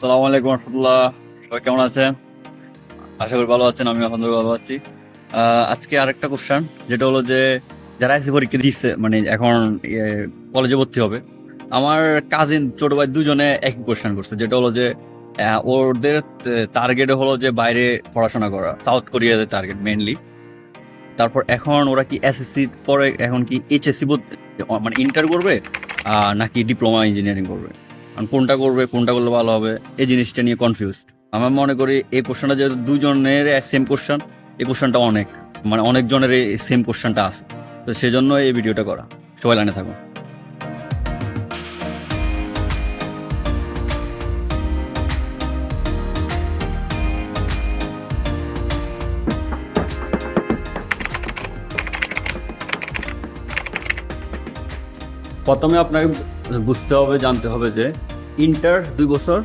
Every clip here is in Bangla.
সালামু আলাইকুম রহমতুল্লাহ। সবাই কেমন আছেন? আশা করি ভালো আছেন আমি আলহামদুলিল্লাহ ভালো আছি। আজকে আরেকটা কোশ্চেন যেটা হলো যে, যারা এসে পরীক্ষা দিচ্ছে মানে এখন কলেজে ভর্তি হবে, আমার কাজিন ছোট ভাই দুজনে একই কোশ্চেন করছে, যেটা হলো যে ওদের টার্গেট হলো যে, বাইরে পড়াশোনা করা সাউথ কোরিয়াতে টার্গেট মেনলি তারপর এখন ওরা কি এসএসসি পরে, এখন কি এইচএসসি মানে ইন্টার করবে নাকি ডিপ্লোমা ইঞ্জিনিয়ারিং করবে? কারণ কোনটা করবে, কোনটা করলে ভালো হবে, এই জিনিসটা নিয়ে কনফিউজ আমার মনে করি এই কোশ্চেনটা যেহেতু দুজনের সেম কোশ্চেন এই কোশ্চেনটা অনেক মানে অনেকজনের এই সেম কোশ্চেনটা আছে। তো সেজন্য এই ভিডিওটা করা। সবাই লাইনে থাকুন। প্রথমে আপনাকে বুঝতে হবে, জানতে হবে যে ইন্টার দুই বছর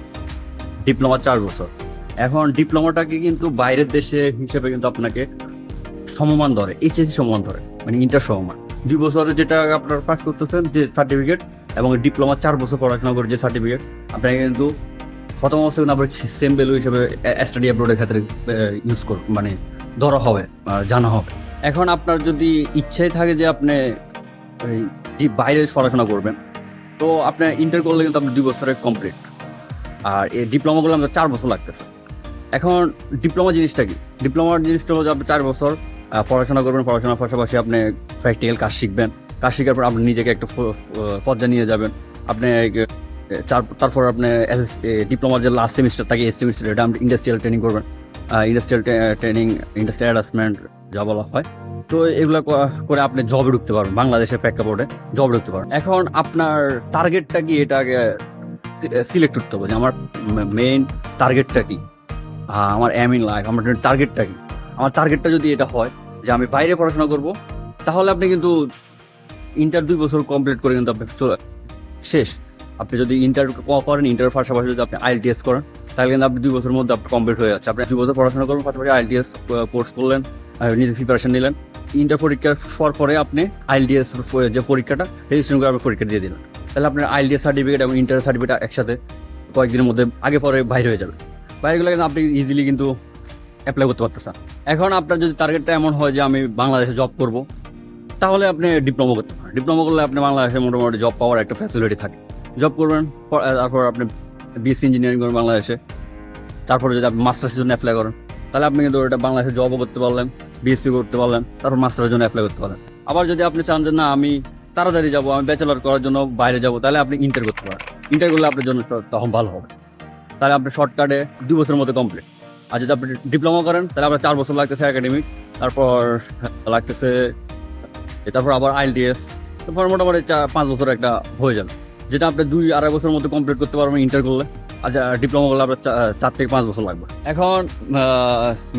ডিপ্লোমা চার বছর। এখন ডিপ্লোমাটাকে কিন্তু বাইরের দেশে হিসেবে কিন্তু আপনাকে সমমান ধরে, এইচএসসি সমমান ধরে মানে ইন্টার সমমান। দুই বছরে যেটা আপনার পাস করতেছেন, যে সার্টিফিকেট এবং ডিপ্লোমা চার বছর পড়াশোনা করে যে সার্টিফিকেট আপনাকে কিন্তু প্রথম অবস্থা কিন্তু আপনার সেম ভ্যালু হিসেবে স্টাডি অ্যাব্রোডের ক্ষেত্রে ইউজ কর মানে ধরা হবে জানা হবে। এখন আপনার যদি ইচ্ছাই থাকে যে আপনি বাইরে পড়াশোনা করবেন তো আপনার ইন্টার করলে কিন্তু আপনার দুই বছরের কমপ্লিট আর এই ডিপ্লোমা করলে আমাদের চার বছর লাগতেছে। এখন ডিপ্লোমা জিনিসটা কি? ডিপ্লোমার জিনিসটা হলো আপনি চার বছর পড়াশোনা করবেন, পড়াশোনার পাশাপাশি আপনি প্র্যাকটিক্যাল কাজ শিখবেন। কাজ শেখার পর আপনি নিজেকে একটা পর্যায়ে নিয়ে যাবেন। আপনি তারপর আপনি ডিপ্লোমার যে লাস্ট সেমিস্টার থাকে এই সেমিস্টার এটা আপনি ইন্ডাস্ট্রিয়াল ট্রেনিং করবেন। ইন্ডাস্ট্রিয়াল ট্রেনিং ইন্ডাস্ট্রিয়াল অ্যাডাসমেন্ট যা বলা হয়। তো এগুলো করে আপনি জবে ঢুকতে পারবেন, বাংলাদেশের প্রেক্ষাপটে জবে ঢুকতে পারবেন। এখন আপনার টার্গেটটা কি? এটা আগে সিলেক্ট করতে হবে যে আমার মেইন টার্গেটটা কি? আমার এম ইন লাইফ আমার টার্গেটটা কি? আমার টার্গেটটা যদি এটা হয়, যে আমি বাইরে পড়াশোনা করব, তাহলে আপনি কিন্তু ইন্টার দুই বছর কমপ্লিট করে কিন্তু আপনি চলে শেষ। আপনি যদি ইন্টার করেন ইন্টার পাশাপাশি যদি আপনি আইএলটিএস করেন, তাহলে কিন্তু আপনি দুই বছরের মধ্যে আপনি কমপ্লিট হয়ে যাচ্ছে। আপনি দুই বছর পড়াশোনা করবেন, পাশাপাশি আইএলটিএস কোর্স করলেন নিজের প্রিপারেশন নিলেন। ইন্টার পরীক্ষার পর পরে আপনি আইএলটিএস যে পরীক্ষাটা রেজিস্ট্রেশন করে আপনি পরীক্ষা দিয়ে দিলেন। তাহলে আপনার আইএলটিএস সার্টিফিকেট এবং ইন্টার সার্টিফিকেট একসাথে কয়েকদিনের মধ্যে আগে পরে বাইরে হয়ে যাবে। বাইরে গেলে কিন্তু আপনি ইজিলি কিন্তু অ্যাপ্লাই করতে পারতেছেন। এখন আপনার যদি টার্গেটটা এমন হয় যে আমি বাংলাদেশে জব করব, তাহলে আপনি ডিপ্লোমা করতে পারেন। ডিপ্লোমা করলে আপনি বাংলাদেশে মোটামুটি জব পাওয়ার একটা ফ্যাসিলিটি থাকে। জব করবেন তারপর আপনি বিএসসি ইঞ্জিনিয়ারিং করবেন বাংলাদেশে। তারপরে যদি আপনি মাস্টার্সের জন্য অ্যাপ্লাই করেন, তাহলে আপনি কিন্তু ওটা বাংলাদেশে জবও করতে পারলেন। বিএসসি করতে পারলেন, তারপর মাস্টারের জন্য অ্যাপ্লাই করতে পারেন আবার যদি আপনি চান যে না, আমি তাড়াতাড়ি যাব, আমি ব্যাচেলর করার জন্য বাইরে যাব, তাহলে আপনি ইন্টার করতে পারেন। ইন্টার করলে আপনার জন্য তখন ভালো হবে। তাহলে আপনি শর্টকাটে দুই বছরের মধ্যে কমপ্লিট আর যদি আপনি ডিপ্লোমা করেন, তাহলে আপনার চার বছর লাগতেছে একাডেমিক তারপর লাগতেছে, তারপর আবার আইএলটিএস তারপর মোটামুটি চার, পাঁচ বছর একটা হয়ে যাবে। যেটা আপনি দুই আড়াই বছরের মধ্যে কমপ্লিট করতে পারবেন ইন্টার করলে। আর ডিপ্লোমা করলে আপনার চার থেকে পাঁচ বছর লাগবে। এখন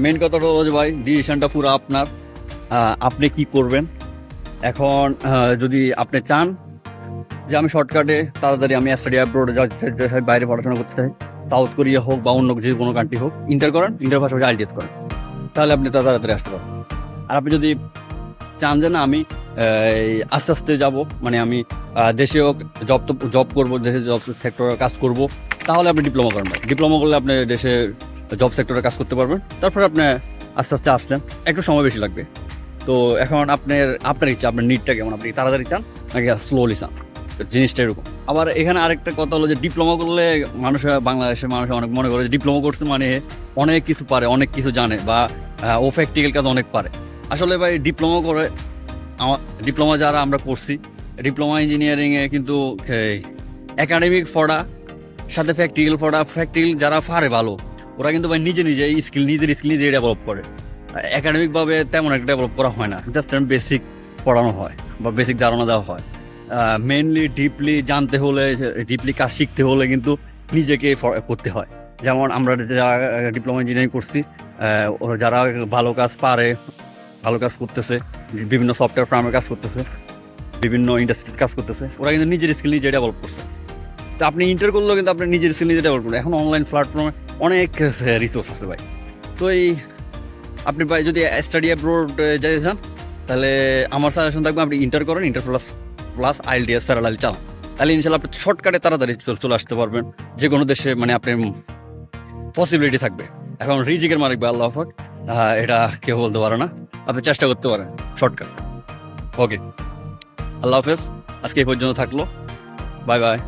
মেন কথাটা হলো যে ভাই ডিসিশনটা পুরো আপনার। আপনি কি করবেন? এখন যদি আপনি চান যে আমি শর্টকাটে তাড়াতাড়ি আমি স্টাডি অ্যাব্রোড বাইরে পড়াশোনা করতে চাই সাউথ কোরিয়া হোক বা অন্য যে কোনো কান্ট্রি হোক ইন্টার করেন ইন্টার পাশাপাশি আইটিএস করেন। তাহলে আপনি তাড়াতাড়ি আসতে পারেন আর আপনি যদি চান যে না, আমি আস্তে আস্তে যাব মানে আমি দেশে হোক জব তো জব করব, দেশে জব সেক্টরে কাজ করব তাহলে আপনি ডিপ্লোমা করেন ডিপ্লোমা করলে আপনি দেশে জব সেক্টরে কাজ করতে পারবেন। তারপরে আপনি আস্তে আস্তে আসলেন। একটু সময় বেশি লাগবে। তো এখন আপনার আপনার ইচ্ছা, আপনার নিডটা কেমন? আপনি তাড়াতাড়ি চান? নাকি স্লোলি চান? জিনিসটা এরকম। আবার এখানে আরেকটা কথা হলো যে ডিপ্লোমা করলে মানুষ, বাংলাদেশের মানুষ অনেক মনে করে যে ডিপ্লোমা করছে মানে অনেক কিছু পারে, অনেক কিছু জানে বা ও প্র্যাকটিক্যাল কাজ অনেক পারে। আসলে ভাই ডিপ্লোমা করে আমার ডিপ্লোমা যারা আমরা করছি ডিপ্লোমা ইঞ্জিনিয়ারিংয়ে কিন্তু একাডেমিক পড়া সাথে প্র্যাকটিক্যাল পড়া প্র্যাকটিক্যাল যারা পারে ভালো, ওরা কিন্তু ভাই নিজে নিজে স্কিল নিজের স্কিল নিজে ডেভেলপ করে। একাডেমিকভাবে তেমন একটা ডেভেলপ করা হয় না জাস্ট বেসিক পড়ানো হয় বা বেসিক ধারণা দেওয়া হয়। মেনলি ডিপলি জানতে হলে ডিপলি কাজ শিখতে হলে কিন্তু নিজেকে করতে হয়। যেমন আমরা যারা ডিপ্লোমা ইঞ্জিনিয়ারিং করছি যারা ভালো কাজ পারে, ভালো কাজ করতেছে, বিভিন্ন সফটওয়্যার ফার্মের কাজ করতেছে, বিভিন্ন ইন্ডাস্ট্রিজ কাজ করতেছে, ওরা কিন্তু নিজের স্কিল নিজে ডেভেলপ করছে। তো আপনি ইন্টার করলেও কিন্তু আপনি নিজের স্কিল ডেভেলপ করবেন এখন অনলাইন প্ল্যাটফর্মে অনেক রিসোর্স আছে ভাই। তো এই আপনি ভাই যদি স্টাডি অ্যাব্রোড যেতে চান তাহলে আমার সাজেশন থাকবে আপনি ইন্টার করেন inter plus plus IELTS parallel চালান। তাহলে ইনশাল্লাহ আপনি শর্টকাটে তাড়াতাড়ি চলে আসতে পারবেন। যে কোনো দেশে মানে আপনি পসিবিলিটি থাকবে। এখন রিজিকের মালিক বা আল্লাহ পাক, এটা কেউ বলতে পারে না। আপনি চেষ্টা করতে পারেন শর্টকাট ওকে আল্লাহ হাফেজ। আজকে এই পর্যন্ত থাকল। Bye bye